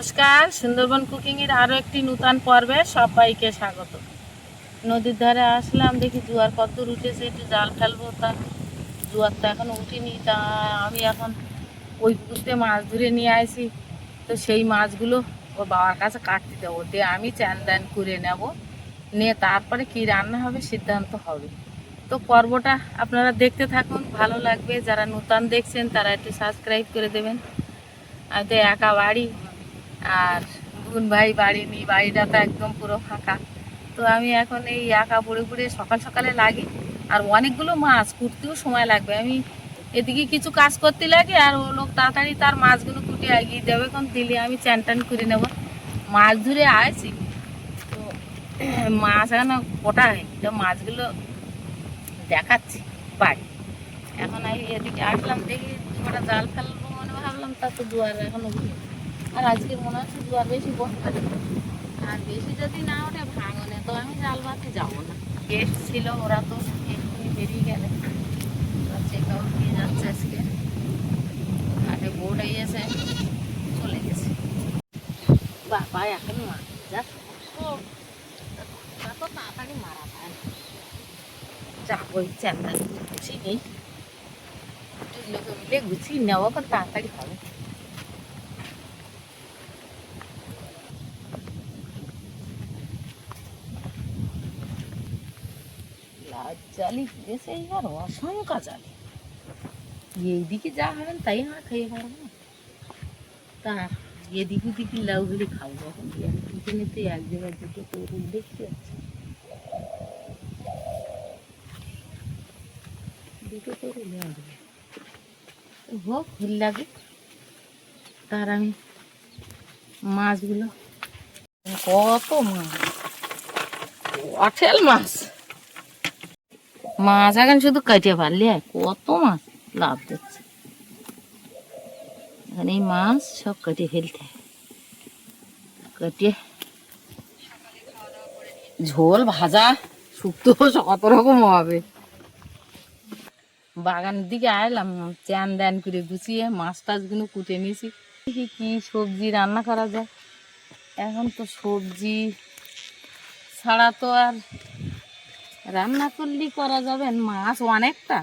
নমস্কার। সুন্দরবন কুকিং এর আরও একটি নূতন পর্বে সবাইকে স্বাগত। নদীর ধারে আসলাম, দেখি জোয়ার কত উঠেছে একটু জাল ফেলব। তা জোয়ার তো এখন উঠিনি, তা আমি এখন ওই পুকুরতে মাছ ধরে নিয়ে আসি তো সেই মাছগুলো ওর বাবার কাছে কাটতে দেবো। দিয়ে আমি চ্যান দ্যান করে নেব। নিয়ে তারপরে কি রান্না হবে সিদ্ধান্ত হবে। তো পর্বটা আপনারা দেখতে থাকুন, ভালো লাগবে। যারা নূতন দেখছেন, তারা একটু সাবস্ক্রাইব করে দেবেন। আর তো একা বাড়ি। আর বোন ভাই, বাড়ি নেই, বাড়িটা তো একদম পুরো ফাঁকা। তো আমি এখন এই একা পড়ে পড়ে সকাল সকালে লাগি। আর অনেকগুলো মাছ, কুটতেও সময় লাগবে। আমি এদিকে কিছু কাজ করতে লাগে আর ও লোক তাড়াতাড়ি তার মাছগুলো কুটে এগিয়ে দেবে, এখন দিলে আমি চ্যান ট্যান করে নেব। মাছ ধরে আসি তো মাছ এখন কোটা হয় তো মাছগুলো দেখাচ্ছি, বাড়ি। এখন আমি এদিকে আসলাম, দেখি কটা জাল ফেলব মনে ভাবলাম তা তো দুয়ার এখন উঠে আর আজকে মনে হচ্ছে জোয়ার বেশি বসতে আর বেশি যদি না ওঠে, ভাঙনে তো আমি জাল মারতে যাব না। গেস্ট ছিল, ওরা তো এক্ষুনি বেরিয়ে গেলে। চেক আউট দিয়ে যাচ্ছে আজকে। ঘাটে বোট এসে চলে গেছে। বাবা, এখন মাছ যা তা তাড়াতাড়ি মারা যায় না। যাব এই চ্যান্ডাল গুছিয়ে নেই। লোকে মিলে গুছিয়ে নেওয়া তাড়াতাড়ি হবে লাল জালি দেশে আর অসংখ্য জালি। এইদিকে যা হবেন তাই আমরা খেয়ে পারব তা এদিক ওদিকে লাউগুলি খাব এখন। পিছনে তো এক জায়গায় দুটো তরুণ দেখতে পাচ্ছি। দুটো তরুণ আসবে হোক ফুল লাগে। তার আমি মাছগুলো, কত মাছ? আঠেল মাছ। মাছ এখন শুধু কাটিয়ে পারলে কত মাছ? লাভ দিচ্ছে। এখানে এই মাছ সব কেটে ফেলতে হয়। কেটে ঝোল, ভাজা, শুক্তো, কত রকম হবে। বাগানের দিকে আইলাম, চ্যান দ্যান করে গুছিয়ে মাছ টাছগুলো কুটে নিয়েছি। দেখি কি সবজি রান্না করা যায়। এখন তো সবজি ছাড়া তো আর রান্না করলেই করা যাবে মাছ অনেকটা।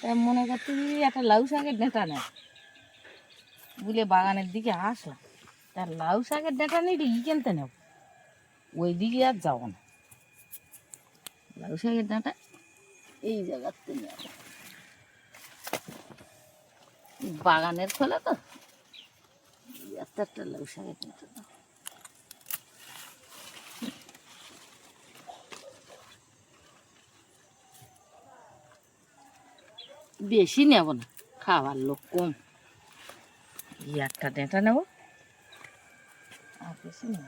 তাই মনে করতে একটা লাউ শাকের ডেটা নেয় বলে বাগানের দিকে আসো। তার লাউ শাকের ডেটা নিয়ে ই কিনতে নেব? ওই দিকে আর যাব না। লাউ শাকের ডাঁটা এই জায়গাতে নেব। বাগানের খোলা তো। একটা একটা লাউ শাকের ডাঁটা বেশি নেব না খাবার লোক কম। একটা ডেঁটা নেব। আর বেশি নেব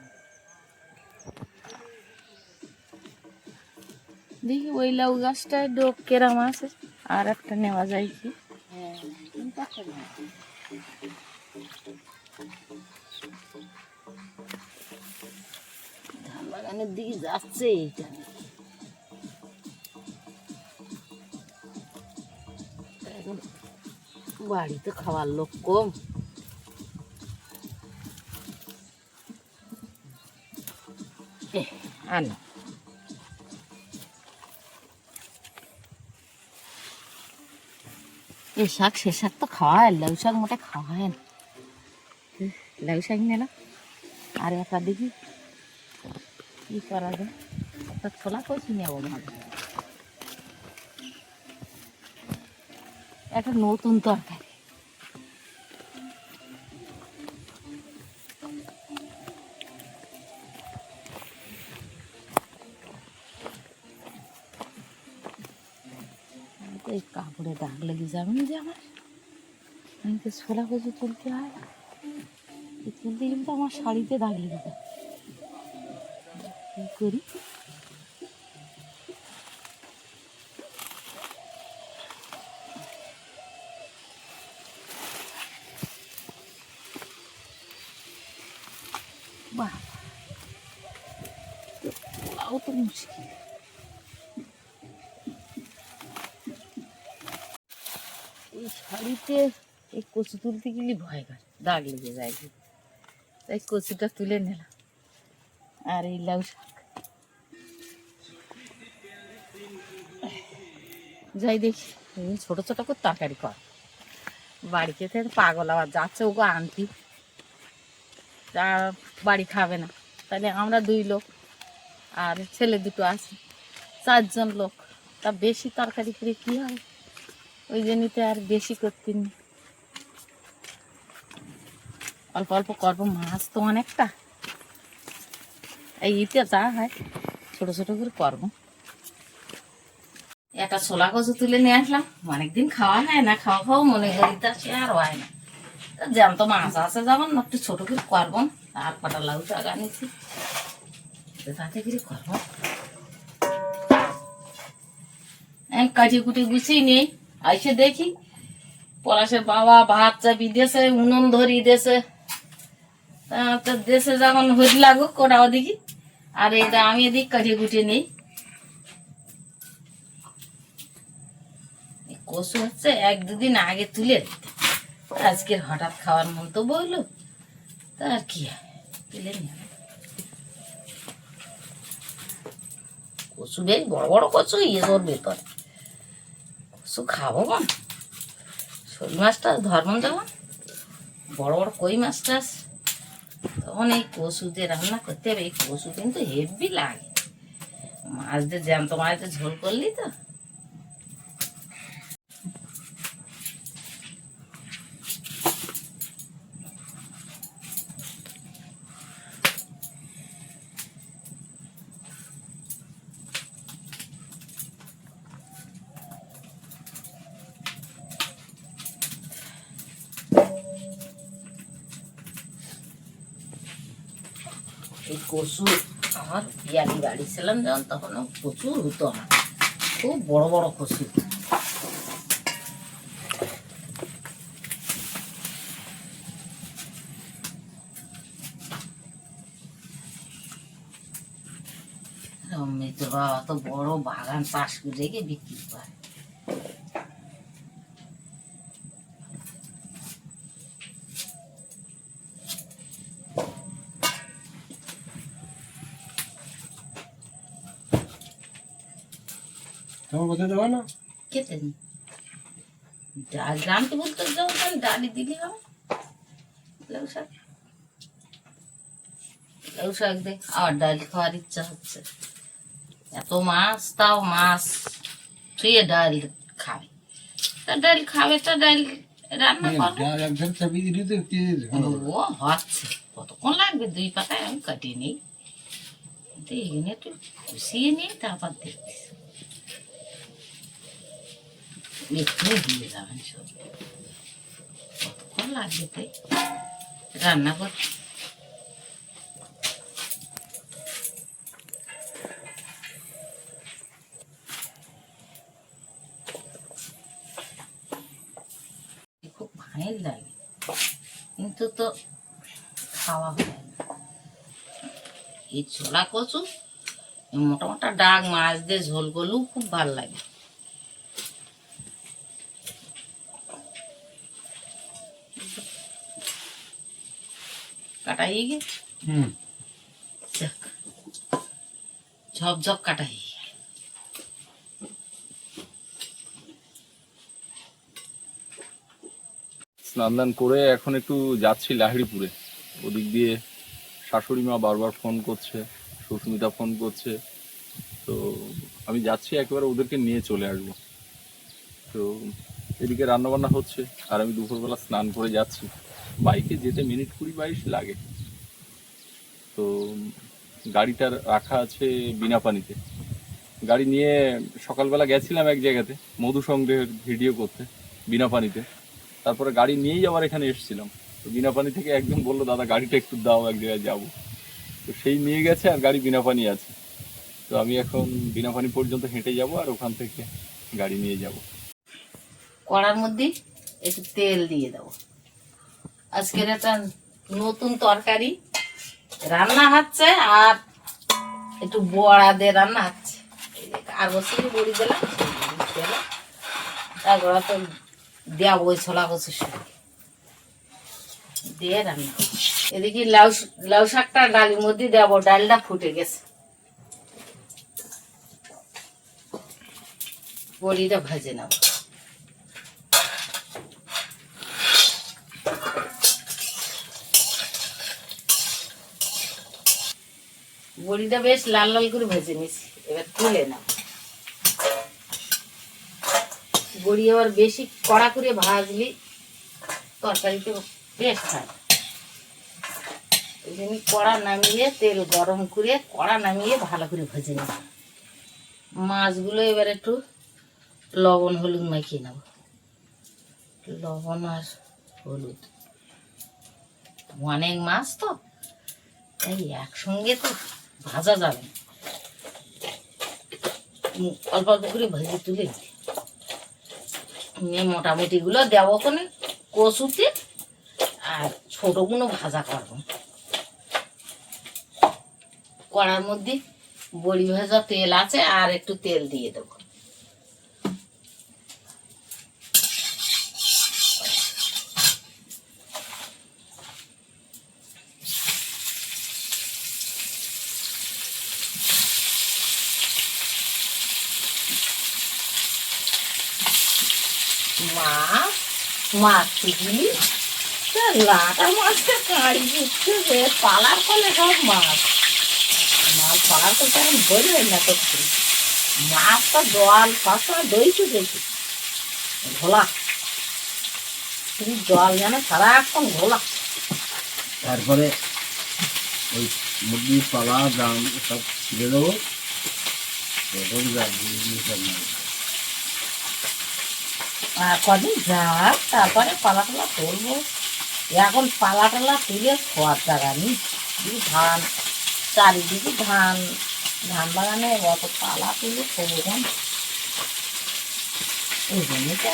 দেখি ওই লাউ গাছটায় ডোক কেরাম আছে, আর একটা নেওয়া যায় কি। ধান বাগানের দিকে যাচ্ছে এইটা। বাড়িতে খাওয়ার লোক কম। এ, শাক সে শাক তো খাওয়া হয় লাউ শাক মোটে খাওয়া হয় না লাউ শাক নিলাম আর একটা দেখি কি করা যায়? ছোলা কচি নেব ভালো। একটা নতুন তরকারি। এই কাপড়ে দাগ লেগে যাবে না যে আমার। আমি তো ছোলা কচু তুলতে হয় তুলতে গেলে তো আমার শাড়িতে দাগ লেগে যায় কী করি? এই শাড়িতে এই কচু তুলতে গেলে ভয় করে, দাগ লেগে যায় তাই কচুটা তুলে নিলাম। আর এই লাউ শাক। যাই দেখি ছোট ছোট করে তরকারি কর। বাড়ি খেতে পাগল আবার যাচ্ছে ওগো আনতি তা বাড়ি খাবে না। তাহলে আমরা দুই লোক আর ছেলে দুটো আছে, চারজন লোক। তা বেশি তরকারি করে কী হয় ওই জন্যতে আর বেশি করতে অল্প অল্প করব, মাছ তো অনেকটা। এই ইতে যা হয়, ছোট ছোট করে করব। একটা ছোলা কচু তুলে নিয়ে আসলাম, অনেকদিন খাওয়া হয় না, খাওয়া খাওয়া মনে করি তা সে আর হয় না। জ্যান্ত মাছ আছে যেমন, একটু ছোট করে করব, আর কটা লাউ আনিছি। তো তাতে করে করব। কাঠি কুটি গুছিয়ে নেই। আইসে দেখি। পলাশের বাবা ভাত চাপি দেশে উনুন ধরি দেশে দেশে যখন হইতে লাগুক ওটা ওদিকে আর এটা আমি এদিক কাঠি কুটি নেই। কচু হচ্ছে এক দুদিন আগে তুলে আজকের হঠাৎ খাওয়ার মন তো বলল তা আর কি তুলে নিলাম কচু বেশ বড় বড় কচু ইয়ে করবে পর কচু খাব মন শোল মাছটা ধরবন যখন বড় বড় কই মাছটা টাছ তখন এই কষু দিয়ে রান্না করতে হবে। এই কষু কিন্তু হেভি লাগে। মাছ দিয়ে জ্যান্ত মাছ ঝোল করলি তো। এই কচু আমার পিয়ালি বাড়ি ছিলাম, যখন তখন প্রচুর হতো আমার। খুব বড় বড় কচু। তো বড় বাগান চাষ করে বিক্রি করে। কোথায় যাব না? খেতে নি। ডাল যাব তাহলে ডালি দিলি হবে। লাউ শাক। লাউ শাক দে আর ডাল খাওয়ার ইচ্ছা হচ্ছে। এত মাছ তাও মাছ। ডাল খাবে? তা ডাল খাবে তা ডাল রান্না করব ও হচ্ছে কতক্ষণ লাগবে? দুই পাতায় আমি কাটিয়ে নিই। তো এখানে একটু কুষিয়ে নিই তারপর দেখছি দিয়ে যাবেন সব। কতক্ষণ লাগবে তাই? রান্না খুব লাগে। কিন্তু তো খাওয়া হয় না। এই ছোলা কচু, এই মোটা মোটা ডাক মাছ দিয়ে ঝোল করলেও খুব ভালো লাগে। কাটা হয়ে যাক। ঝপঝপ কাটা হয়ে স্নান দান করে এখন একটু যাচ্ছি লাহিড়িপুরে। ওদিক দিয়ে শাশুড়ি মা বারবার ফোন করছে সুস্মিতা ফোন করছে। তো আমি যাচ্ছি একেবারে ওদেরকে নিয়ে চলে আসব। তো এদিকে রান্নাবান্না হচ্ছে আর আমি দুপুরবেলা স্নান করে যাচ্ছি। বাইকে যেতে মিনিট কুড়ি বাইশ লাগে। তো গাড়িটা রাখা আছে বিনা পানিতে। গাড়ি নিয়ে সকালবেলা গেছিলাম এক জায়গাতে, মধু সংগ্রহের ভিডিও করতে, বিনা পানিতে। তারপরে গাড়ি নিয়েই আবার এখানে এসেছিলাম। তো বিনা পানি থেকে একজন বলল, দাদা, গাড়িটা একটু দাও, এক জায়গায় যাব। তো সেই নিয়ে গেছে আর গাড়ি বিনা পানি আছে। তো আমি এখন বিনা পানি পর্যন্ত হেঁটে যাব আর ওখান থেকে গাড়ি নিয়ে যাব। কড়ার মধ্যে একটু তেল দিয়ে দেবো। আজকের একটা নতুন তরকারি। রান্না হচ্ছে আর একটু বড়া দিয়ে রান্না হচ্ছে। আর বছর বড়ি দিলাম তারপর তো দেওয়া ওই ছোলা কচুর সঙ্গে দিয়ে রান্না। এদিকে লাউ লাউ শাকটা ডালের মধ্যে দেবো ডালটা ফুটে গেছে। বড়িটা ভেজে নেব। বড়িটা বেশ লাল লাল করে ভেজে নিছি, এবার তুলে নাও। বড়ি আবার বেশি কড়া করে ভাজলি তরকারিতে বেশ ওই জন্য কড়া নামিয়ে তেল গরম করে কড়া নামিয়ে ভালো করে ভেজে নেব। মাছগুলো এবার একটু লবণ, হলুদ মাখিয়ে নেব। লবণ আর হলুদ। অনেক মাছ তো, তাই একসঙ্গে তো ভাজা যাবে। অল্প অল্প করে ভেজে তুলে নিয়ে মোটামুটিগুলো দেবো কোনে কচুতে আর ছোটোগুলো ভাজা করব। কড়ার মধ্যে বড়ি ভাজা তেল আছে আর একটু তেল দিয়ে দেবো। লাটা মাছটা পালার কলে মাছ মাছ পালার মাছটা জল সবসময় দইছে ঘোলা শুধু জল যেন সারাক্ষণ ঘোলা তারপরে ওই মুরগি পালা দাম সব ছিঁড়ে দেবো কদিন যাক, তারপরে পালা টালা তুলবো। এখন পালা টালা তুলে খোয়ার জায়গা নেই। ধান, চারিদিকে ধান ধান বাগানে অত পালা তুলে কখন এই জন্যই তো।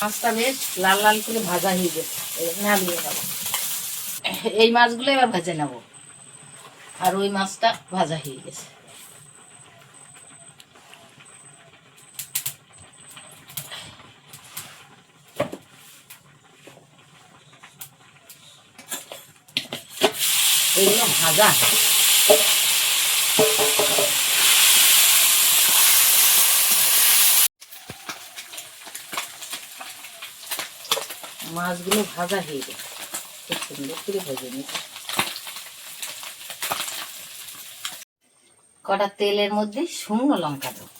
মাছটা বেশ লাল লাল করে ভাজা হয়ে গেছে। এই মাছগুলো এবার ভেজে নেব। আর ওই মাছটা ভাজা হয়ে গেছে। এগুলো ভাজা। মাছগুলো ভাজা হয়ে গেছে। খুব সুন্দর করে ভেজে নিচ্ছে কটা তেলের মধ্যে শুকনো লঙ্কা দেবো।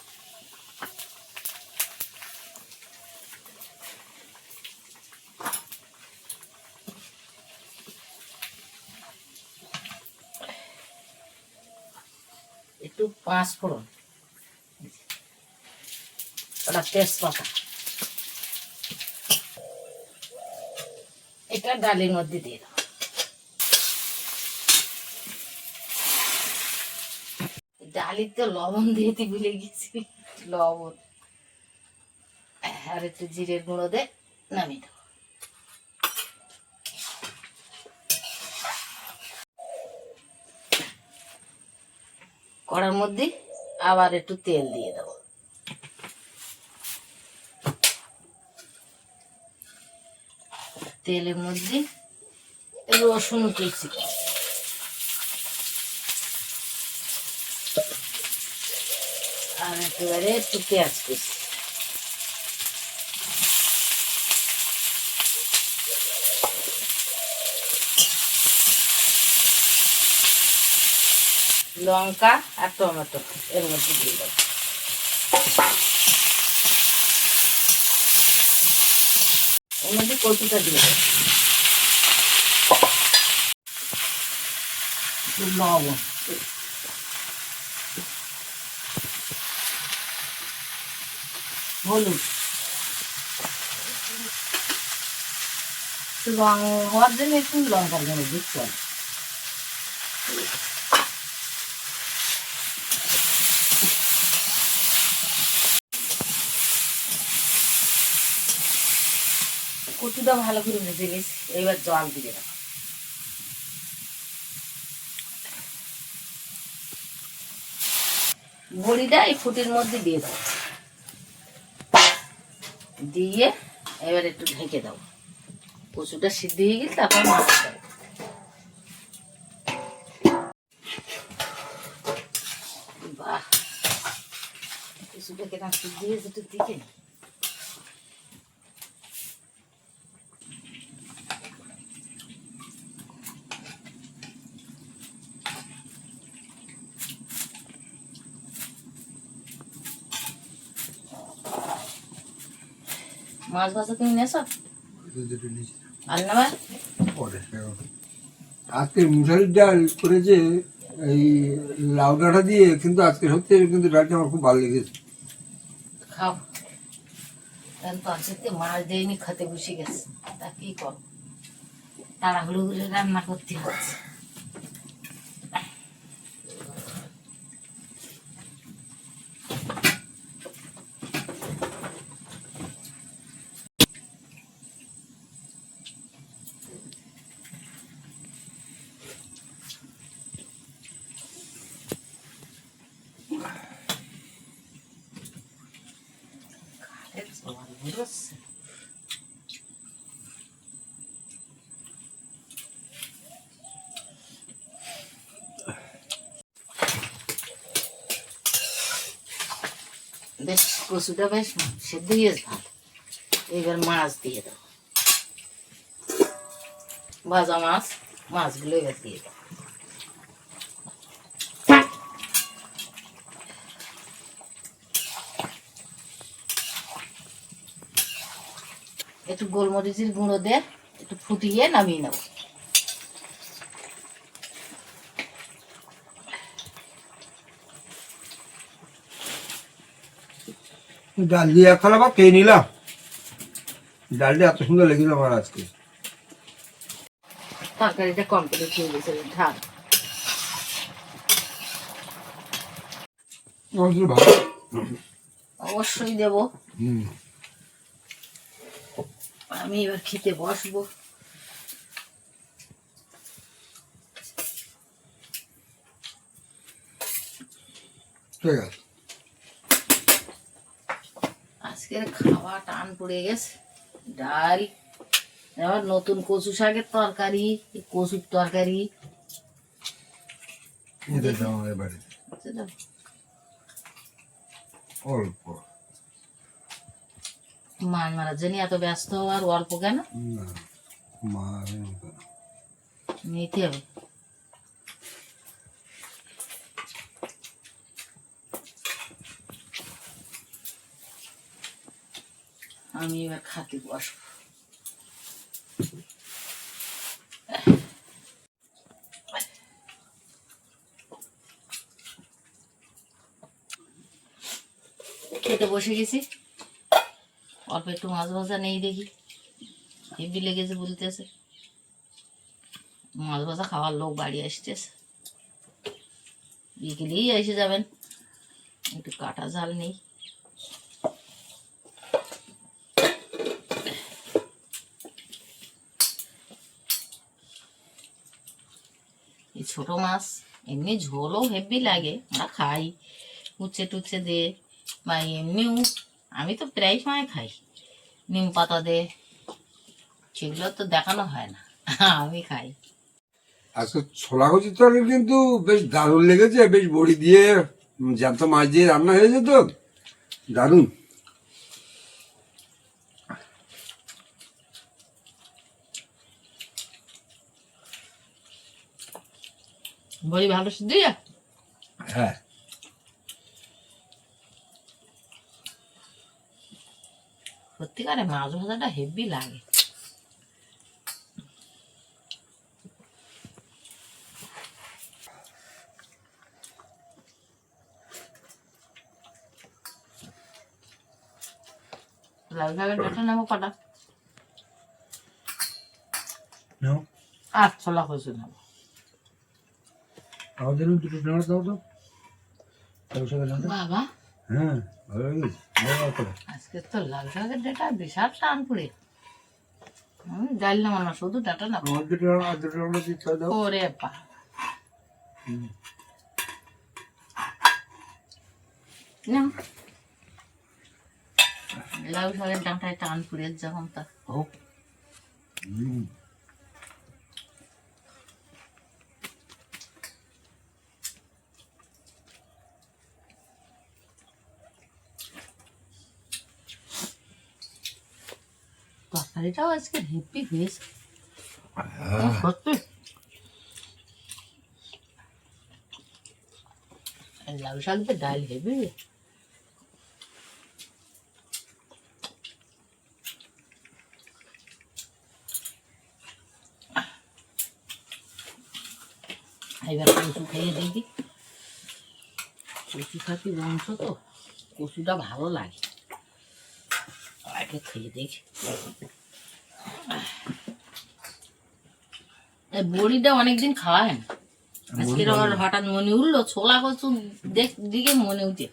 একটু পাঁচ ফোড়ন। কটা তেজপাতা। এটা ডালের মধ্যে দিয়ে দাও ডালির তো লবণ দিয়েতে ভুলে গেছি লবণ। আর একটু জিরের গুঁড়ো দে নামিয়ে দেবো কড়ার মধ্যে আবার একটু তেল দিয়ে দেবো। তেলের মধ্যে রসুন কুচি আর একেবারে একটু পেঁয়াজ কুচি লঙ্কা আর টমেটো এর মধ্যে দিয়ে দেবো। এর মধ্যে কচুটা দিয়ে দেবো। লবণ। হলুদ হওয়ার জন্য একটু লঙ্কার। কচুটা ভালো করে ভেজে নিয়েছি, এবার জল দিয়ে দেবো। বড়িটা এই ফুটির মধ্যে দিয়ে দেবো। দিয়ে এবার একটু ঢেকে দাও। কচুটা সিদ্ধ হয়ে গেলে তারপর মাছ দাও। বাহ কচুটা কেটে সিদ্ধ হয়েছে একটু দিকে মাছ ভাজা তুমি নেছো আর নেবা আজকে মুসারির ডাল করেছে এই লাউ ডাঁটা দিয়ে কিন্তু আজকে সত্যি কিন্তু ডালটা আমার খুব ভালো লেগেছে। খাও। তো আজকে মাছ দেয়নি খেতে বসে গেছে। তা কি কর তাড়াহুড়ো করে রান্না করতে হচ্ছে। জল বেরোচ্ছে। বেশ কচুটা বেশ সেদ্ধ হয়েছে ভালো এবার মাছ দিয়ে দাও ভাজা মাছ মাছগুলো এবার দিয়ে দাও একটু গোলমরিচের গুঁড়ো দিয়ে একটু ফুটিয়ে নামিয়ে নেব। ডাল দিয়ে এক থালা ভাত খেয়ে নিলাম। ডালটা এত সুন্দর লেগেছিল আমার আজকে। তরকারিটা কমপ্লিট হয়ে গেছে ঢাল অবশ্যই দেব। হুম। আমি এবার খেতে বসবো। আজকের খাওয়া টান পড়ে গেছে। ডাল আবার নতুন কচু শাকের তরকারি কচুর তরকারি। এবারে? অল্প। মাছ মারার জন্য এত ব্যস্ত আর অল্প কেন? নিতে হবে। আমি এবার খাতে বসবো। খেতে বসে গেছি। অল্প একটু মাছ ভাজা নেই দেখি। হেভি লেগেছে বলতেছে। মাছ ভাজা খাওয়ার লোক বাড়ি আসতেছে। বিকেলেই এসে যাবেন। একটু কাটা জাল নেই। এই ছোট মাছ, এমনি ঝোলও হেভি লাগে। আমরা খাই। উচ্ছে টুচ্ছে দিয়ে বা এমনিও আমি তো প্রায় সময় খাই। নিম পাতা দে সেগুলো তো দেখানো হয় না আমি খাই। আজকে ছোলা কচুর তরকারি কিন্তু বেশ দারুণ লেগেছে বেশ বড়ি দিয়ে জ্যান্ত মাছ দিয়ে রান্না হয়েছে তো দারুণ। বড়ি ভালো সিদ্ধ হ্যাঁ। সত্যিকারে মাছ ভাজাটা হেভি লাগে। লাল শাকের ডাটা নেব কটা। নেব। আমাদের দুটো দাও তো। বাবা। হ্যাঁ ভালো লেগেছে আজকে তো লাল শাকের ডাটা বিশাল টান পড়ে আমি ডাল না শুধু ডাটা ওরে বা না লাউ শাকের ডাঁটায় টান পুড়ে যখন তা হোক। হুম। তরকারিটাও আজকে হেপি হয়েছে। সত্যি। লাউ শাক দিয়ে ডাল হেবি। এবার কচু খেয়ে দেখি। কচু খাতি বংশ তো কচুটা ভালো লাগে। আগে খেয়ে দেখি। এই বড়িটা অনেকদিন খাওয়া হয় না। আবার হঠাৎ মনে উঠল ছোলা কচু দেখ দিকে মনে উঠে।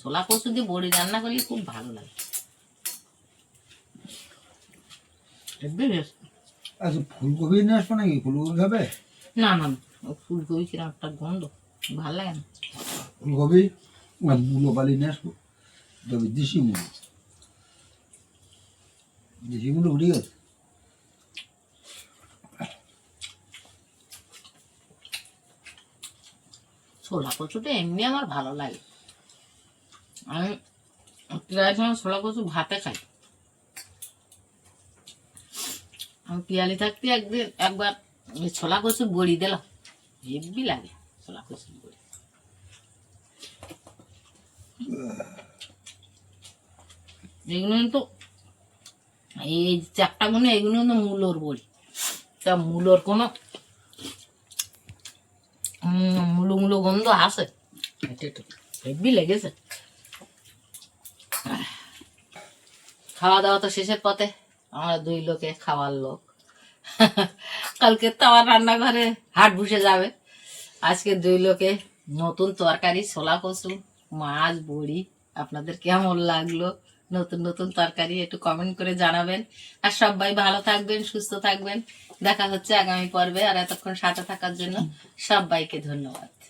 ছোলা কচু দিয়ে বড়ি রান্না করলে খুব ভালো লাগে। আচ্ছা ফুলকপি নিয়ে আসব নাকি? ফুলকপি খাবে? না না না, ফুলকপি কিরম একটা গন্ধ ভালো লাগে না। ফুলকপি আর মূলো বালি নিয়ে আসব। তবে দেশি মূলো। মূলো উঠে গেছে। ছোলা এমনি আমার ভালো লাগে। আমি প্রায় সময় ছোলা কচু ভাতে খাই। আমি পিয়ালি থাকতে একদিন একবার ছোলা কচুর বড়ি দিলাম। হেব্বি লাগে ছোলা কচুর বড়ি। এগুলো তো এই চারটা গুলো এগুলো তো মূলোর বড়ি। তা মূলোর কোনো মুলো মুলো গন্ধ আছে হেভি লেগেছে। খাওয়া দাওয়া তো শেষের পথে। আমরা দুই লোকে খাওয়ার লোক। কালকে তো আমার রান্নাঘরে হাট বসে যাবে। আজকে দুই লোকে নতুন তরকারি, ছোলা কচু, মাছ, বড়ি। আপনাদের কেমন লাগল? নতুন নতুন তরকারি একটু কমেন্ট করে জানাবেন। আর সবাই ভালো থাকবেন, সুস্থ থাকবেন। দেখা হচ্ছে আগামী পর্বে, আর এতক্ষণ সাথে থাকার জন্য সবাইকে ধন্যবাদ।